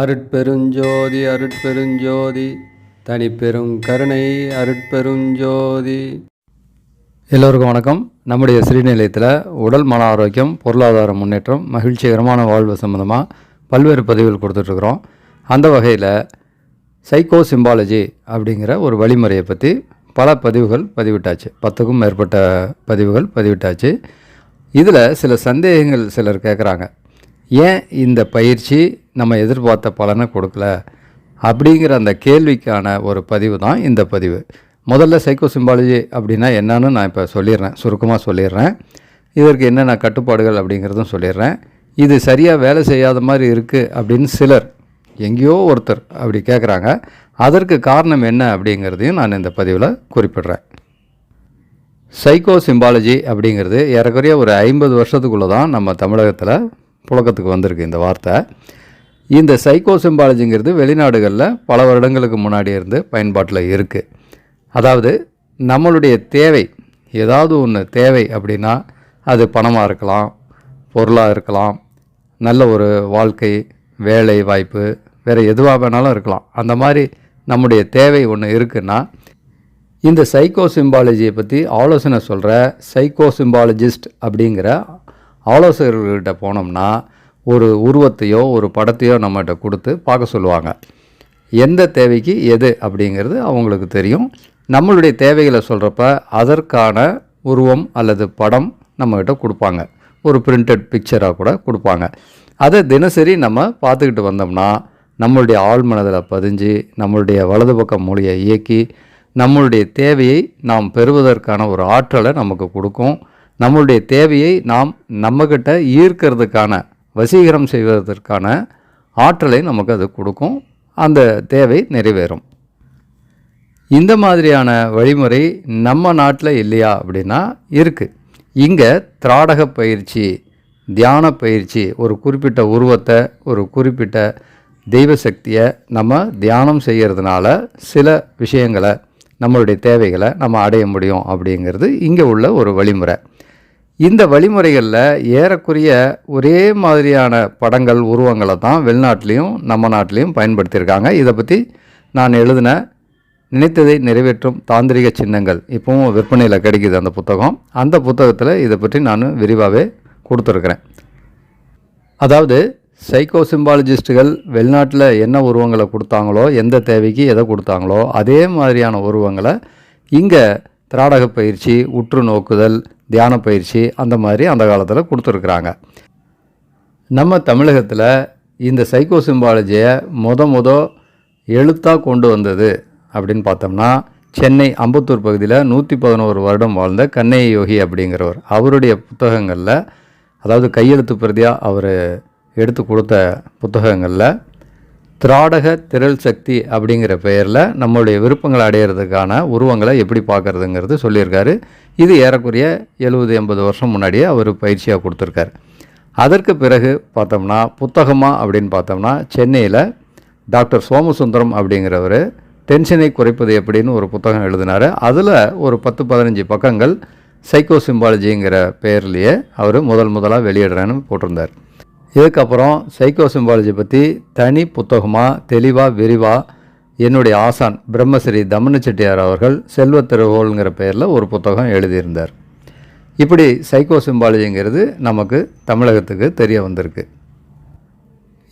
அருட்பெருஞ்சோதி அருட்பெருஞ்சோதி தனிப்பெரும் கருணை அருட்பெருஞ்சோதி. எல்லோருக்கும் வணக்கம். நம்முடைய ஸ்ரீநிலையத்தில் உடல் மன ஆரோக்கியம் பொருளாதார முன்னேற்றம் மகிழ்ச்சிகரமான வாழ்வு சம்மந்தமாக பல்வேறு பதிவுகள் கொடுத்துட்ருக்குறோம். அந்த வகையில் சைக்கோ சிம்பாலஜி அப்படிங்கிற ஒரு வழிமுறையை பற்றி பல பதிவுகள் பதிவிட்டாச்சு. பத்துக்கும் மேற்பட்ட பதிவுகள் பதிவிட்டாச்சு. இதில் சில சந்தேகங்கள் சிலர் கேட்குறாங்க ஏன் இந்த பயிற்சி நம்ம எதிர்பார்த்த பலனை கொடுக்கல அப்படிங்கிற அந்த கேள்விக்கான ஒரு பதிவு தான் இந்த பதிவு. முதல்ல சைக்கோ சிம்பாலஜி அப்படின்னா என்னன்னு நான் இப்போ சொல்லிடுறேன். சுருக்கமாக சொல்லிடுறேன். இதற்கு என்னென்ன கட்டுப்பாடுகள் அப்படிங்கிறதும் சொல்லிடுறேன். இது சரியாக வேலை செய்யாத மாதிரி இருக்குது அப்படின்னு சிலர் எங்கேயோ ஒருத்தர் அப்படி கேட்குறாங்க அதற்கு காரணம் என்ன அப்படிங்கிறதையும் நான் இந்த பதிவில் குறிப்பிடுறேன். சைக்கோ சிம்பாலஜி அப்படிங்கிறது ஏறக்குறைய ஒரு ஐம்பது வருஷத்துக்குள்ளே தான் நம்ம தமிழகத்தில் புழக்கத்துக்கு வந்திருக்கு இந்த வார்த்தை. இந்த சைக்கோ சிம்பாலஜிங்கிறது வெளிநாடுகளில் பல வருடங்களுக்கு முன்னாடி இருந்து பயன்பாட்டில் இருக்குது அதாவது நம்மளுடைய தேவை ஏதாவது ஒன்று தேவை அப்படின்னா அது பணமாக இருக்கலாம் பொருளாக இருக்கலாம் நல்ல ஒரு வாழ்க்கை வேலை வாய்ப்பு வேறு எதுவாக வேணாலும் இருக்கலாம். அந்த மாதிரி நம்முடைய தேவை ஒன்று இருக்குன்னா இந்த சைக்கோ சிம்பாலஜியை பற்றி ஆலோசனை சொல்கிற சைக்கோ சிம்பாலஜிஸ்ட் அப்படிங்கிற ஆலோசகர்கள்கிட்ட போனோம்னா ஒரு உருவத்தையோ ஒரு படத்தையோ நம்மகிட்ட கொடுத்து பார்க்க சொல்லுவாங்க. எந்த தேவைக்கு எது அப்படிங்கிறது அவங்களுக்கு தெரியும். நம்மளுடைய தேவைகளை சொல்கிறப்ப அதற்கான உருவம் அல்லது படம் நம்மக்கிட்ட கொடுப்பாங்க. ஒரு பிரிண்டட் பிக்சராக கூட கொடுப்பாங்க. அதை தினசரி நம்ம பார்த்துக்கிட்டு வந்தோம்னா நம்மளுடைய ஆள் மனதில் பதிஞ்சு நம்மளுடைய வலது பக்கம் மொழியை இயக்கி நம்மளுடைய தேவையை நாம் பெறுவதற்கான ஒரு ஆற்றலை நமக்கு கொடுக்கும். நம்மளுடைய தேவையை நாம் நம்மக்கிட்ட ஈர்க்கிறதுக்கான வசீகரம் செய்வதற்கான ஆற்றலை நமக்கு அது கொடுக்கும். அந்த தேவை நிறைவேறும். இந்த மாதிரியான வழிமுறை நம்ம நாட்டில் இல்லையா அப்படின்னா இருக்குது இங்கே திராடக பயிற்சி தியான பயிற்சி ஒரு குறிப்பிட்ட உருவத்தை ஒரு குறிப்பிட்ட தெய்வ சக்தியை நம்ம தியானம் செய்கிறதுனால சில விஷயங்களை நம்மளுடைய தேவைகளை நம்ம அடைய முடியும் அப்படிங்கிறது இங்கே உள்ள ஒரு வழிமுறை. இந்த வழிமுறைகளில் ஏறக்குறைய ஒரே மாதிரியான படங்கள் உருவங்களை தான் வெளிநாட்டிலையும் நம்ம நாட்டிலையும் பயன்படுத்தியிருக்காங்க. இதை பற்றி நான் எழுதின நினைத்ததை நிறைவேற்றும் தாந்திரிக சின்னங்கள் இப்போவும் விற்பனையில் கிடைக்குது அந்த புத்தகம். அந்த புத்தகத்தில் இதை பற்றி நான் விரிவாகவே கொடுத்துருக்குறேன். அதாவது சைக்கோ சிம்பாலஜிஸ்ட்டுகள் வெளிநாட்டில் என்ன உருவங்களை கொடுத்தாங்களோ எந்த தேவைக்கு எதை கொடுத்தாங்களோ அதே மாதிரியான உருவங்களை இங்கே திராடக பயிற்சி உற்று நோக்குதல் தியான பயிற்சி அந்த மாதிரி அந்த காலத்தில் கொடுத்துருக்குறாங்க. நம்ம தமிழகத்தில் இந்த சைக்கோ சிம்பாலஜியை முத முத எழுத்தாக கொண்டு வந்தது அப்படின்னு பார்த்தோம்னா சென்னை அம்பத்தூர் பகுதியில் நூற்றி பதினோரு வருடம் வாழ்ந்த கண்ணைய யோகி அப்படிங்கிறவர். அவருடைய புத்தகங்களில் அதாவது கையெழுத்து பிரதியாக அவர் எடுத்து கொடுத்த புத்தகங்களில் திராடக திரள் சக்தி அப்படிங்கிற பெயரில் நம்மளுடைய விருப்பங்களை அடையிறதுக்கான உருவங்களை எப்படி பார்க்குறதுங்கிறது சொல்லியிருக்காரு. இது ஏறக்குறைய எழுபது எண்பது வருஷம் முன்னாடியே அவர் பயிற்சியாக கொடுத்துருக்காரு. அதற்கு பிறகு பார்த்தோம்னா புத்தகமாக அப்படின்னு பார்த்தோம்னா சென்னையில் டாக்டர் சோமசுந்தரம் அப்படிங்கிறவர் டென்ஷனை குறைப்பது எப்படின்னு ஒரு புத்தகம் எழுதினார். அதில் ஒரு பத்து பதினஞ்சு பக்கங்கள் சைக்கோ சிம்பாலஜிங்கிற பெயர்லேயே அவர் முதல் முதலாக வெளியிடுறேன்னு போட்டிருந்தார். இதுக்கப்புறம் சைக்கோ சிம்பாலஜி பற்றி தனி புத்தகமாக தெளிவாக விரிவாக என்னுடைய ஆசான் பிரம்மஸ்ரீ தமன செட்டியார் அவர்கள் செல்வ திருவோல்ங்கிற பெயரில் ஒரு புத்தகம் எழுதியிருந்தார். இப்படி சைக்கோ சிம்பாலஜிங்கிறது நமக்கு தமிழகத்துக்கு தெரிய வந்திருக்கு.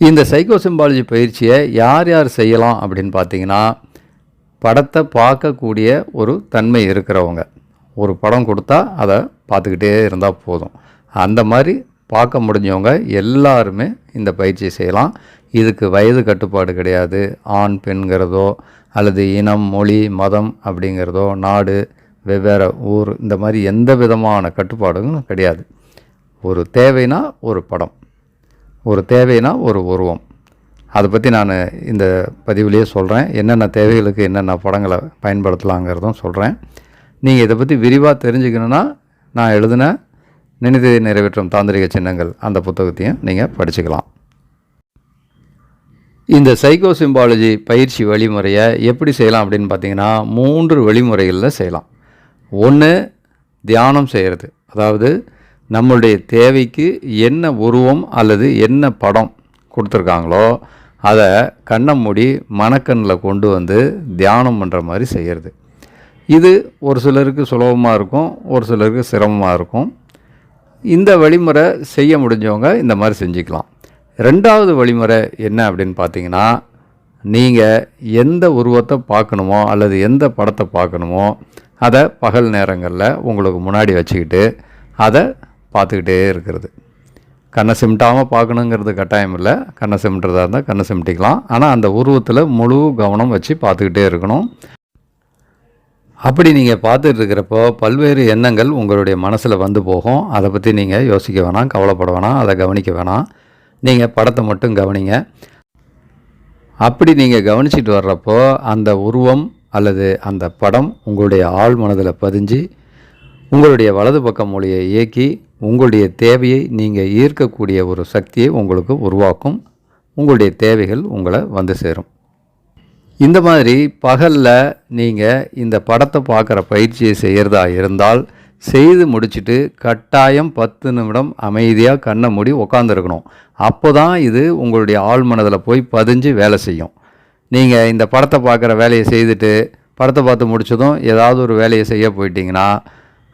இந்த சைக்கோ சிம்பாலஜி பயிற்சியை யார் யார் செய்யலாம் அப்படின்னு பார்த்தீங்கன்னா படத்தை பார்க்கக்கூடிய ஒரு தன்மை இருக்கிறவங்க. ஒரு படம் கொடுத்தா அதை பார்த்துக்கிட்டே இருந்தால் போதும். அந்த மாதிரி பார்க்க முடிஞ்சவங்க எல்லாருமே இந்த பயிற்சி செய்யலாம். இதுக்கு வயது கட்டுப்பாடு கிடையாது. ஆண் பெண்கிறதோ அல்லது இனம் மொழி மதம் அப்படிங்கிறதோ நாடு வெவ்வேறு ஊர் இந்த மாதிரி எந்த விதமான கட்டுப்பாடும் கிடையாது. ஒரு தேவைனா ஒரு படம். ஒரு தேவைனா ஒரு உருவம். அதை பற்றி நான் இந்த பதிவுலேயே சொல்கிறேன் என்னென்ன தேவைகளுக்கு என்னென்ன படங்களை பயன்படுத்தலாங்கிறதும் சொல்கிறேன் நீங்கள் இதை பற்றி விரிவாக தெரிஞ்சுக்கணுன்னா நான் எழுதின நினைத்ததை நிறைவேற்றும் தாந்திரிக சின்னங்கள் அந்த புத்தகத்தையும் நீங்கள் படிச்சுக்கலாம். இந்த சைக்கோ சிம்பாலஜி பயிற்சி வழிமுறையை எப்படி செய்யலாம் அப்படின்னு பார்த்தீங்கன்னா மூன்று வழிமுறைகளில் செய்யலாம். ஒன்று தியானம் செய்கிறது அதாவது நம்மளுடைய தேவைக்கு என்ன உருவம் அல்லது என்ன படம் கொடுத்துருக்காங்களோ அதை கண்ணை மூடி மனக்கண்ணில் கொண்டு வந்து தியானம் பண்ணுற மாதிரி செய்கிறது இது ஒரு சிலருக்கு சுலபமாக இருக்கும் ஒரு சிலருக்கு சிரமமாக இருக்கும். இந்த வழிமுறை செய்ய முடிஞ்சவங்க இந்த மாதிரி செஞ்சுக்கலாம். ரெண்டாவது வழிமுறை என்ன அப்படின்னு பார்த்தீங்கன்னா நீங்கள் எந்த உருவத்தை பார்க்கணுமோ அல்லது எந்த படத்தை பார்க்கணுமோ அதை பகல் நேரங்களில் உங்களுக்கு முன்னாடி வச்சுக்கிட்டு அதை பார்த்துக்கிட்டே இருக்கிறது. கண்ணை சிமிட்டாமல் பார்க்கணுங்கிறது கட்டாயம் இல்லை. கண்ணை சிமிட்டுறதா இருந்தால் கண்ணை சிமிட்டிக்கலாம். ஆனால் அந்த உருவத்தில் முழு கவனம் வச்சு பார்த்துக்கிட்டே இருக்கணும். அப்படி நீங்கள் பார்த்துட்டு இருக்கிறப்போ பல்வேறு எண்ணங்கள் உங்களுடைய மனசில் வந்து போகும். அதை பற்றி நீங்கள் யோசிக்க வேணாம் கவலைப்பட வேணாம் அதை கவனிக்க வேணாம். நீங்கள் படத்தை மட்டும் கவனிங்க. அப்படி நீங்கள் கவனிச்சிட்டு வர்றப்போ அந்த உருவம் அல்லது அந்த படம் உங்களுடைய ஆழ் மனதில் பதிஞ்சு உங்களுடைய வலது பக்க மொழியை இயக்கி உங்களுடைய தேவையை நீங்கள் ஈர்க்கக்கூடிய ஒரு சக்தியை உங்களுக்கு உருவாக்கும். உங்களுடைய தேவைகள் உங்களை வந்து சேரும். இந்த மாதிரி பகலில் நீங்கள் இந்த படத்தை பார்க்குற பயிற்சியை செய்கிறதா இருந்தால் செய்து முடிச்சுட்டு கட்டாயம் பத்து நிமிடம் அமைதியாக கண்ணை மூடி உக்காந்துருக்கணும். அப்போ தான் இது உங்களுடைய ஆழ்மனதில் போய் பதிஞ்சு வேலை செய்யும். நீங்கள் இந்த படத்தை பார்க்குற வேலையை செய்துட்டு படத்தை பார்த்து முடிச்சதும் ஏதாவது ஒரு வேலையை செய்ய போயிட்டீங்கன்னா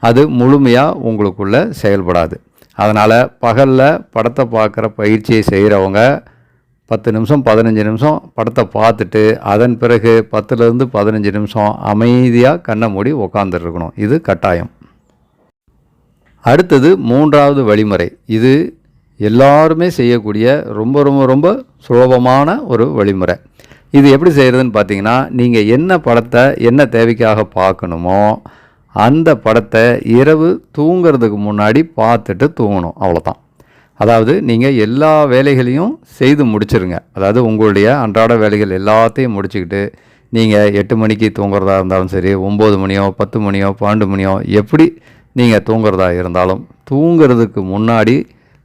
அது முழுமையாக உங்களுக்குள்ளே செயல்படாது. அதனால் பகலில் படத்தை பார்க்குற பயிற்சியை செய்கிறவங்க பத்து நிமிஷம் பதினஞ்சு நிமிஷம் படத்தை பார்த்துட்டு அதன் பிறகு பத்துலேருந்து பதினஞ்சு நிமிஷம் அமைதியாக கண்ணை மூடி உக்காந்துருக்கணும் இது கட்டாயம். அடுத்தது மூன்றாவது வழிமுறை. இது எல்லாருமே செய்யக்கூடிய ரொம்ப ரொம்ப ரொம்ப சுலபமான ஒரு வழிமுறை. இது எப்படி செய்கிறதுன்னு பார்த்தீங்கன்னா நீங்கள் என்ன படத்தை என்ன தேவைக்காக பார்க்கணுமோ அந்த படத்தை இரவு தூங்குறதுக்கு முன்னாடி பார்த்துட்டு தூங்கணும். அவ்வளோதான் அதாவது நீங்கள் எல்லா வேலைகளையும் செய்து முடிச்சிருங்க. அதாவது உங்களுடைய அன்றாட வேலைகள் எல்லாத்தையும் முடிச்சுக்கிட்டு நீங்கள் எட்டு மணிக்கு தூங்குறதா இருந்தாலும் சரி ஒம்பது மணியோ பத்து மணியோ பன்னெண்டு மணியோ எப்படி நீங்கள் தூங்குறதா இருந்தாலும் தூங்குறதுக்கு முன்னாடி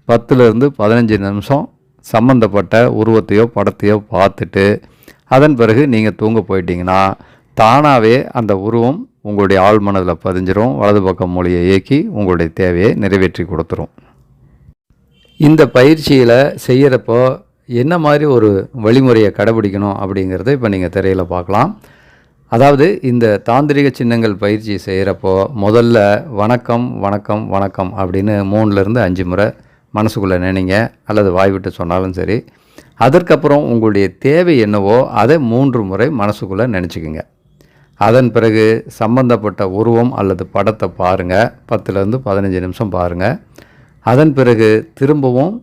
பத்துலேருந்து பதினஞ்சு நிமிஷம் சம்மந்தப்பட்ட உருவத்தையோ படத்தையோ பார்த்துட்டு அதன் பிறகு நீங்கள் தூங்க போயிட்டீங்கன்னா தானாகவே அந்த உருவம் உங்களுடைய ஆழ் மனதில் பதிஞ்சிரும் வலது பக்கம் மொழியை இயக்கி உங்களுடைய தேவையை நிறைவேற்றி கொடுத்துரும். இந்த பயிற்சியில் செய்கிறப்போ என்ன மாதிரி ஒரு வழிமுறையை கடைபிடிக்கணும் அப்படிங்கிறத இப்போ நீங்கள் திரையில் பார்க்கலாம். அதாவது இந்த தாந்திரிக சின்னங்கள் பயிற்சி செய்கிறப்போ முதல்ல வணக்கம் வணக்கம் வணக்கம் அப்படின்னு மூணுலேருந்து அஞ்சு முறை மனசுக்குள்ளே நினைங்க. அல்லது வாய்விட்டு சொன்னாலும் சரி. அதற்கப்புறம் உங்களுடைய தேவை என்னவோ அதை மூன்று முறை மனசுக்குள்ளே நினச்சிக்கோங்க. அதன் பிறகு சம்பந்தப்பட்ட உருவம் அல்லது படத்தை பாருங்கள் பத்துலேருந்து பதினஞ்சு நிமிஷம் பாருங்கள் அதன் பிறகு திரும்பவும்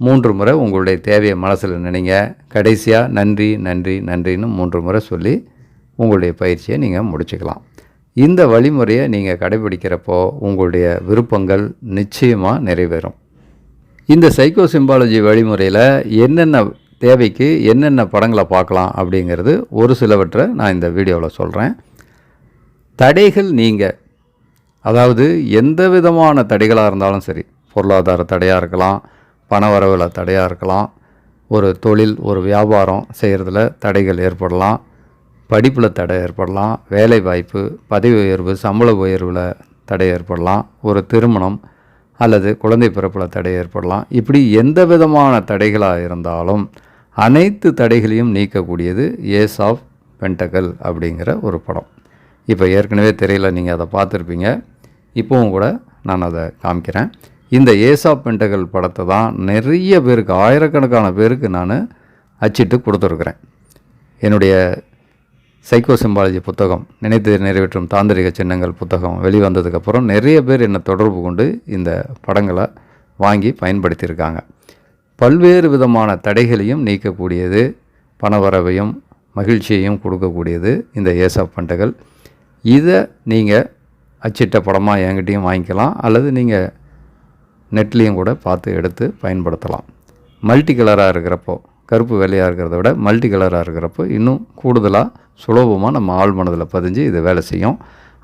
மூன்று முறை உங்களுடைய தேவையை மனசில் நினைங்க. கடைசியாக நன்றி நன்றி நன்றின்னு மூன்று முறை சொல்லி உங்களுடைய பயிற்சியை நீங்கள் முடிச்சுக்கலாம். இந்த வழிமுறையை நீங்கள் கடைபிடிக்கிறப்போ உங்களுடைய விருப்பங்கள் நிச்சயமாக நிறைவேறும். இந்த சைக்கோ சிம்பாலஜி வழிமுறையில் என்னென்ன தேவைக்கு என்னென்ன படங்களை பார்க்கலாம் அப்படிங்கிறது ஒரு சிலவற்றை நான் இந்த வீடியோவில் சொல்கிறேன் தடைகள் நீங்கள் அதாவது எந்த விதமான தடைகளாக இருந்தாலும் சரி பொருளாதார தடையாக இருக்கலாம் பண வரவில் தடையாக இருக்கலாம் ஒரு தொழில் ஒரு வியாபாரம் செய்கிறதுல தடைகள் ஏற்படலாம் படிப்பில் தடை ஏற்படலாம் வேலை வாய்ப்பு பதவி உயர்வு சம்பள உயர்வில் தடை ஏற்படலாம் ஒரு திருமணம் அல்லது குழந்தை பிறப்பில் தடை ஏற்படலாம். இப்படி எந்த விதமான தடைகளாக இருந்தாலும் அனைத்து தடைகளையும் நீக்கக்கூடியது ஏஸ் ஆஃப் பென்டகல் அப்படிங்கிற ஒரு படம். இப்போ ஏற்கனவே திரையில் நீங்கள் அதை பார்த்துருப்பீங்க. இப்போவும் கூட நான் அதை காமிக்கிறேன். இந்த ஏசா பெண்டகல் பென்டகல் படத்தை தான் நிறைய பேருக்கு ஆயிரக்கணக்கான பேருக்கு நான் அச்சிட்டு கொடுத்துருக்குறேன். என்னுடைய சைக்கோ சிம்பாலஜி புத்தகம் நினைத்து நிறைவேற்றும் தாந்திரிக சின்னங்கள் புத்தகம் வெளிவந்ததுக்கப்புறம் நிறைய பேர் என்னை தொடர்பு கொண்டு இந்த படங்களை வாங்கி பயன்படுத்தியிருக்காங்க. பல்வேறு விதமான தடைகளையும் நீக்கக்கூடியது பணவரவையும் மகிழ்ச்சியையும் கொடுக்கக்கூடியது இந்த ஏசா பண்டுகள் இதை நீங்கள் அச்சிட்ட படமாக என்கிட்டையும் வாங்கிக்கலாம். அல்லது நீங்கள் நெட்லேயும் கூட பார்த்து எடுத்து பயன்படுத்தலாம். மல்டி கலராக இருக்கிறப்போ கருப்பு வெள்ளையாக இருக்கிறத விட மல்டி கலராக இருக்கிறப்போ இன்னும் கூடுதலாக சுலபமாக நம்ம ஆழ் மனதில் பதிஞ்சு இது வேலை செய்யும்.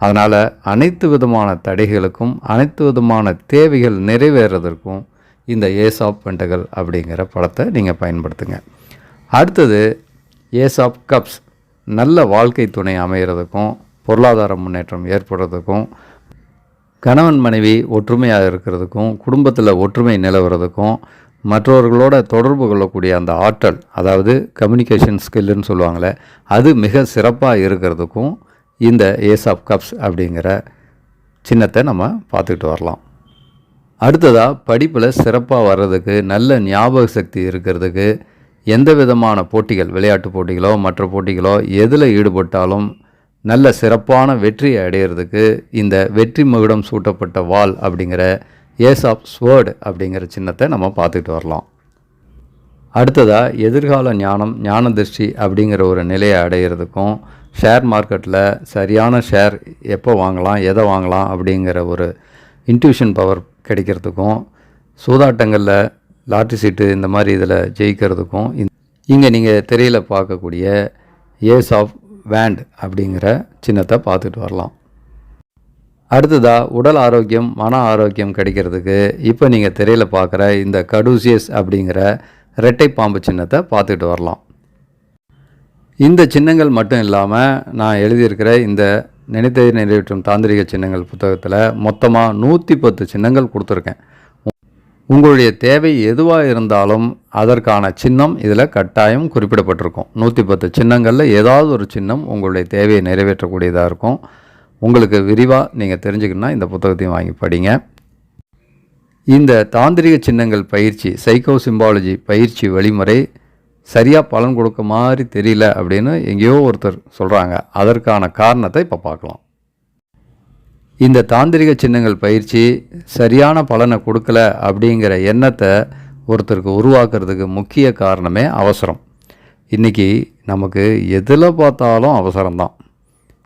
அதனால் அனைத்து விதமான தடைகளுக்கும் அனைத்து விதமான தேவைகள் நிறைவேறதற்கும் இந்த ஏஸ் ஆஃப் பென்டகல் அப்படிங்கிற படத்தை நீங்கள் பயன்படுத்துங்க. அடுத்தது ஏஸ் ஆஃப் கப்ஸ். நல்ல வாழ்க்கை துணை அமைகிறதுக்கும் பொருளாதார முன்னேற்றம் ஏற்படுறதுக்கும் கணவன் மனைவி ஒற்றுமையாக இருக்கிறதுக்கும் குடும்பத்தில் ஒற்றுமை நிலவுறதுக்கும் மற்றவர்களோட தொடர்பு கொள்ளக்கூடிய அந்த ஆற்றல் அதாவது கம்யூனிகேஷன் ஸ்கில்லுன்னு சொல்லுவாங்களே அது மிக சிறப்பாக இருக்கிறதுக்கும் இந்த ஏஸ் ஆஃப் கப்ஸ் அப்படிங்கிற சின்னத்தை நம்ம பார்த்துக்கிட்டு வரலாம். அடுத்ததாக படிப்பில் சிறப்பாக வர்றதுக்கு நல்ல ஞாபக சக்தி இருக்கிறதுக்கு எந்த விதமான போட்டிகள் விளையாட்டு போட்டிகளோ மற்ற போட்டிகளோ எதில் ஈடுபட்டாலும் நல்ல சிறப்பான வெற்றியை அடையிறதுக்கு இந்த வெற்றி மகுடம் சூட்டப்பட்ட வால் அப்படிங்கிற ஏஸ் ஆஃப் ஸ்வேர்டு அப்படிங்கிற சின்னத்தை நம்ம பார்த்துக்கிட்டு வரலாம். அடுத்ததாக எதிர்கால ஞானம் ஞான திருஷ்டி அப்படிங்கிற ஒரு நிலையை அடையிறதுக்கும் ஷேர் மார்க்கெட்டில் சரியான ஷேர் எப்போ வாங்கலாம் எதை வாங்கலாம் அப்படிங்கிற ஒரு இன்ட்யூஷன் பவர் கிடைக்கிறதுக்கும் சூதாட்டங்களில் லாட்ரி சீட்டு இந்த மாதிரி இதில் ஜெயிக்கிறதுக்கும் இங்கே நீங்கள் திரையில் பார்க்கக்கூடிய ஏஸ் ஆஃப் வேண்ட் அப்படிங்கிற சின்னத்தை பார்த்துட்டு வரலாம். அடுத்ததாக உடல் ஆரோக்கியம் மன ஆரோக்கியம் கிடைக்கிறதுக்கு இப்போ நீங்கள் திரையில் பார்க்குற இந்த கடூசியஸ் அப்படிங்கிற இரட்டை பாம்பு சின்னத்தை பார்த்துட்டு வரலாம். இந்த சின்னங்கள் மட்டும் இல்லாமல் நான் எழுதியிருக்கிற இந்த நினைத்ததை நிறைவேற்றும் தாந்திரிக சின்னங்கள் புத்தகத்தில் மொத்தமாக நூற்றி பத்து சின்னங்கள் கொடுத்துருக்கேன். உங்களுடைய தேவை எதுவாக இருந்தாலும் அதற்கான சின்னம் இதில் கட்டாயம் குறிப்பிடப்பட்டிருக்கும். நூற்றி பத்து சின்னங்களில் ஏதாவது ஒரு சின்னம் உங்களுடைய தேவையை நிறைவேற்றக்கூடியதாக இருக்கும். உங்களுக்கு விரிவாக நீங்கள் தெரிஞ்சுக்கணுன்னா இந்த புத்தகத்தையும் வாங்கி படிங்க. இந்த தாந்திரிக சின்னங்கள் பயிற்சி சைக்கோ சிம்பாலஜி பயிற்சி வழிமுறை சரியாக பலன் கொடுக்க மாதிரி தெரியல அப்படின்னு எங்கேயோ ஒருத்தர் சொல்கிறாங்க அதற்கான காரணத்தை இப்போ பார்க்கலாம். இந்த தாந்திரிக சின்னங்கள் பயிற்சி சரியான பலனை கொடுக்கல அப்படிங்கிற எண்ணத்தை ஒருத்தருக்கு உருவாக்குறதுக்கு முக்கிய காரணமே அவசரம். இன்றைக்கி நமக்கு எதில் பார்த்தாலும் அவசரம்தான்.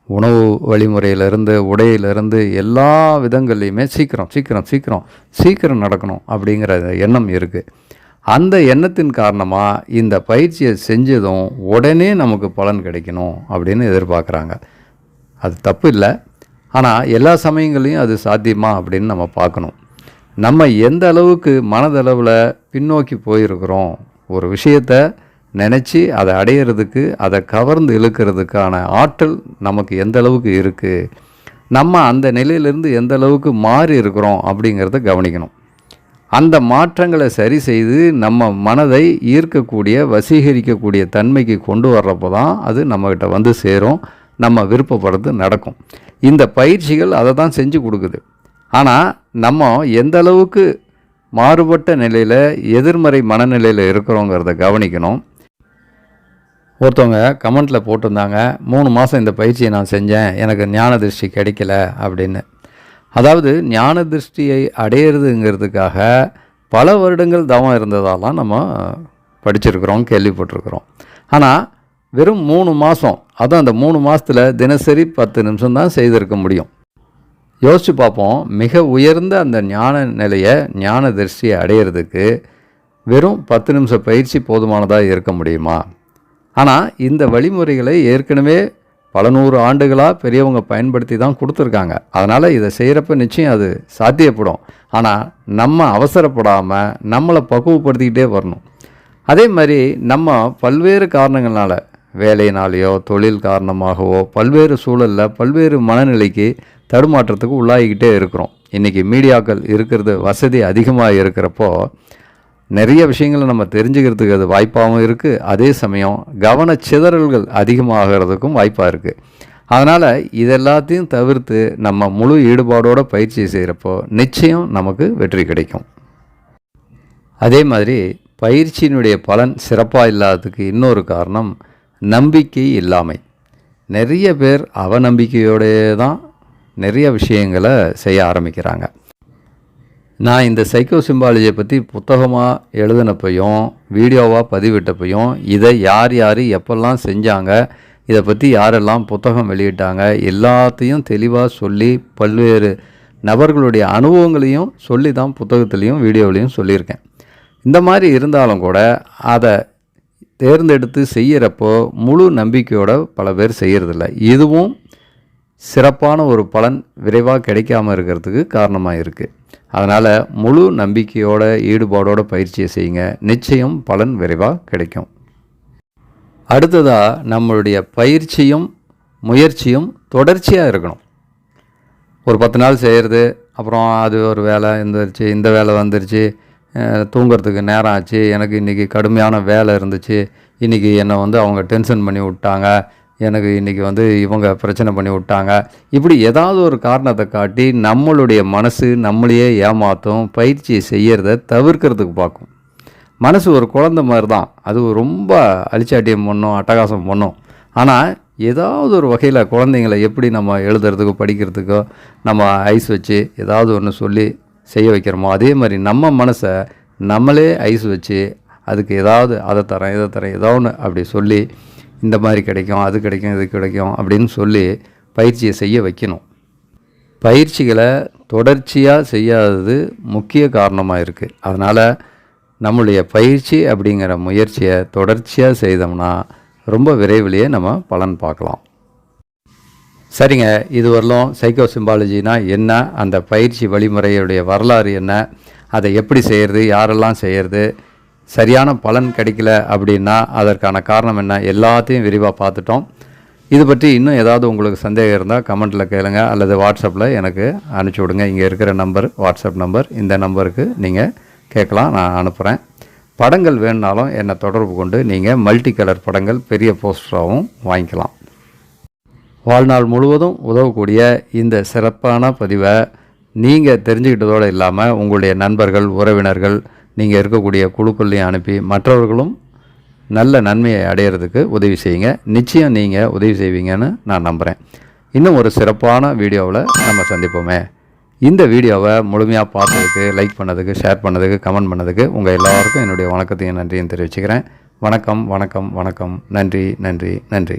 உணவு வழிமுறையிலேருந்து உடையிலேருந்து எல்லா விதங்கள்லையுமே சீக்கிரம் சீக்கிரம் சீக்கிரம் சீக்கிரம் நடக்கணும் அப்படிங்கிற எண்ணம் இருக்குது அந்த எண்ணத்தின் காரணமாக இந்த பயிற்சியை செஞ்சதும் உடனே நமக்கு பலன் கிடைக்கணும் அப்படின்னு எதிர்பார்க்குறாங்க. அது தப்பு இல்லை. ஆனால் எல்லா சமயங்களையும் அது சாத்தியமா அப்படின்னு நம்ம பார்க்கணும். நம்ம எந்த அளவுக்கு மனதளவில் பின்னோக்கி போயிருக்கிறோம் ஒரு விஷயத்தை நினச்சி அதை அடையிறதுக்கு அதை கவர்ந்து இழுக்கிறதுக்கான ஆற்றல் நமக்கு எந்த அளவுக்கு இருக்குது நம்ம அந்த நிலையிலேருந்து எந்த அளவுக்கு மாறி இருக்கிறோம் அப்படிங்கிறத கவனிக்கணும். அந்த மாற்றங்களை சரி செய்து நம்ம மனதை ஈர்க்கக்கூடிய வசீகரிக்கக்கூடிய தன்மைக்கு கொண்டு வர்றப்போ தான் அது நம்மக்கிட்ட வந்து சேரும். நம்ம விருப்பப்படுறது நடக்கும். இந்த பயிற்சிகள் அதை தான் செஞ்சு கொடுக்குது. ஆனால் நம்ம எந்த அளவுக்கு மாறுபட்ட நிலையில் எதிர்மறை மனநிலையில் இருக்கிறோங்கிறத கவனிக்கணும். ஒருத்தவங்க கமெண்ட்டில் போட்டிருந்தாங்க மூணு மாதம் இந்த பயிற்சியை நான் செஞ்சேன் எனக்கு ஞான திருஷ்டி கிடைக்கல அப்படின்னு. அதாவது ஞான திருஷ்டியை அடையிறதுங்கிறதுக்காக பல வருடங்கள் தவம் இருந்ததாலாம் நம்ம படிச்சிருக்கிறோம் கேள்விப்பட்டிருக்கிறோம். ஆனால் வெறும் மூணு மாதம் அதுவும் அந்த மூணு மாதத்தில் தினசரி பத்து நிமிஷம் தான் செய்திருக்க முடியும். யோசித்து பார்ப்போம். மிக உயர்ந்த அந்த ஞான நிலையை ஞான திருஷ்டியை அடையிறதுக்கு வெறும் பத்து நிமிஷம் பயிற்சி போதுமானதாக இருக்க முடியுமா? ஆனால் இந்த வழிமுறைகளை ஏற்கனவே பல நூறு ஆண்டுகளாக பெரியவங்க பயன்படுத்தி தான் கொடுத்துருக்காங்க. அதனால் இதை செய்கிறப்ப நிச்சயம் அது சாத்தியப்படும். ஆனால் நம்ம அவசரப்படாமல் நம்மளை பக்குவப்படுத்திக்கிட்டே வரணும். அதே மாதிரி நம்ம பல்வேறு காரணங்களால் வேலையினாலேயோ தொழில் காரணமாகவோ பல்வேறு சூழலில் பல்வேறு மனநிலைக்கு தடுமாற்றத்துக்கு உள்ளாகிக்கிட்டே இருக்கிறோம். இன்றைக்கி மீடியாக்கள் இருக்கிறது வசதி அதிகமாக இருக்கிறப்போ நிறைய விஷயங்களை நம்ம தெரிஞ்சுக்கிறதுக்கு அது வாய்ப்பாகவும் இருக்குது அதே சமயம் கவனச்சிதறல்கள் அதிகமாகிறதுக்கும் வாய்ப்பாக இருக்குது அதனால் இதெல்லாத்தையும் தவிர்த்து நம்ம முழு ஈடுபாடோட பயிற்சி செய்கிறப்போ நிச்சயம் நமக்கு வெற்றி கிடைக்கும். அதே மாதிரி பயிற்சியினுடைய பலன் சிறப்பாக இல்லாததுக்கு இன்னொரு காரணம் நம்பிக்கை இல்லாமை. நிறைய பேர் அவநம்பிக்கையோடையே தான் நிறைய விஷயங்களை செய்ய ஆரம்பிக்கிறாங்க. நான் இந்த சைக்கோ சிம்பாலஜியை பற்றி புத்தகமாக எழுதினப்பையும் வீடியோவாக பதிவிட்டப்பையும் இதை யார் யார் எப்பெல்லாம் செஞ்சாங்க இதை பற்றி யாரெல்லாம் புத்தகம் வெளியிட்டாங்க எல்லாத்தையும் தெளிவாக சொல்லி பல்வேறு நபர்களுடைய அனுபவங்களையும் சொல்லி தான் புத்தகத்துலேயும் வீடியோவிலையும் சொல்லியிருக்கேன். இந்த மாதிரி இருந்தாலும் கூட அதை தேர்ந்தெடுத்து செய்கிறப்போ முழு நம்பிக்கையோட பல பேர் செய்கிறதில்ல இதுவும் சிறப்பான ஒரு பலன் விரைவாக கிடைக்காம இருக்கிறதுக்கு காரணமாக இருக்குது அதனால் முழு நம்பிக்கையோட ஈடுபாடோட பயிற்சியை செய்யுங்க. நிச்சயம் பலன் விரைவாக கிடைக்கும். அடுத்ததாக நம்மளுடைய பயிற்சியும் முயற்சியும் தொடர்ச்சியாக இருக்கணும். ஒரு பத்து நாள் செய்கிறது அப்புறம் அது ஒரு வேலை வந்துருச்சு இந்த வேலை வந்துருச்சு தூங்குறதுக்கு நேரம் ஆச்சு எனக்கு இன்றைக்கி கடுமையான வேலை இருந்துச்சு. இன்றைக்கி என்னை வந்து அவங்க டென்ஷன் பண்ணி விட்டாங்க. எனக்கு இன்றைக்கி வந்து இவங்க பிரச்சனை பண்ணி விட்டாங்க. இப்படி ஏதாவது ஒரு காரணத்தை காட்டி நம்மளுடைய மனசு நம்மளையே ஏமாற்றும் பயிற்சி செய்கிறத தவிர்க்கிறதுக்கு பார்க்கும். மனசு ஒரு குழந்த மாதிரி தான் அது ரொம்ப அழிச்சாட்டியம் பண்ணும் அட்டகாசம் பண்ணும். ஆனால் ஏதாவது ஒரு வகையில் குழந்தைங்களை எப்படி நம்ம எழுதுறதுக்கோ படிக்கிறதுக்கோ நம்ம ஐஸ் வச்சு ஏதாவது ஒன்று சொல்லி செய்ய வைக்கிறோமோ அதே மாதிரி நம்ம மனசை நம்மளே ஐஸ் வச்சு அதுக்கு ஏதாவது அதை தரேன் இதை தரேன் ஏதோ ஒன்று அப்படி சொல்லி இந்த மாதிரி கிடைக்கும் அது கிடைக்கும் இது கிடைக்கும் அப்படின்னு சொல்லி பயிற்சியை செய்ய வைக்கணும். பயிற்சிகளை தொடர்ச்சியாக செய்யாதது முக்கிய காரணமாக இருக்குது அதனால் நம்மளுடைய பயிற்சி அப்படிங்கிற முயற்சியை தொடர்ச்சியாக செய்தோம்னா ரொம்ப விரைவிலேயே நம்ம பலன் பார்க்கலாம். சரிங்க இது வரலும் சைக்கோ சிம்பாலஜினா என்ன? அந்த பயிற்சி வழிமுறையுடைய வரலாறு என்ன? அதை எப்படி செய்கிறது யாரெல்லாம் செய்கிறது சரியான பலன் கிடைக்கல அப்படின்னா அதற்கான காரணம் என்ன? எல்லாத்தையும் விரிவாக பார்த்துட்டோம். இது பற்றி இன்னும் ஏதாவது உங்களுக்கு சந்தேகம் இருந்தால் கமெண்ட்டில் கேளுங்க அல்லது வாட்ஸ்அப்பில் எனக்கு அனுப்பிச்சி விடுங்க. இங்கே இருக்கிற நம்பர் வாட்ஸ்அப் நம்பர் இந்த நம்பருக்கு நீங்கள் கேட்கலாம் நான் அனுப்புகிறேன் படங்கள் வேணுனாலும் என்னை தொடர்பு கொண்டு நீங்கள் மல்டி கலர் படங்கள் பெரிய போஸ்டராகவும் வாங்கிக்கலாம். வாழ்நாள் முழுவதும் உதவக்கூடிய இந்த சிறப்பான பதிவை நீங்கள் தெரிஞ்சுக்கிட்டதோடு இல்லாமல் உங்களுடைய நண்பர்கள் உறவினர்கள் நீங்கள் இருக்கக்கூடிய குழுக்கள்லையும் அனுப்பி மற்றவர்களும் நல்ல நன்மையை அடையிறதுக்கு உதவி செய்யுங்க. நிச்சயம் நீங்கள் உதவி செய்வீங்கன்னு நான் நம்புகிறேன் இன்னும் ஒரு சிறப்பான வீடியோவில் நம்ம சந்திப்போமே. இந்த வீடியோவை முழுமையாக பார்த்ததுக்கு லைக் பண்ணதுக்கு ஷேர் பண்ணதுக்கு கமெண்ட் பண்ணதுக்கு உங்கள் எல்லாருக்கும் என்னுடைய வணக்கத்தையும் நன்றியும் தெரிவிச்சுக்கிறேன். வணக்கம் வணக்கம் வணக்கம். நன்றி நன்றி நன்றி.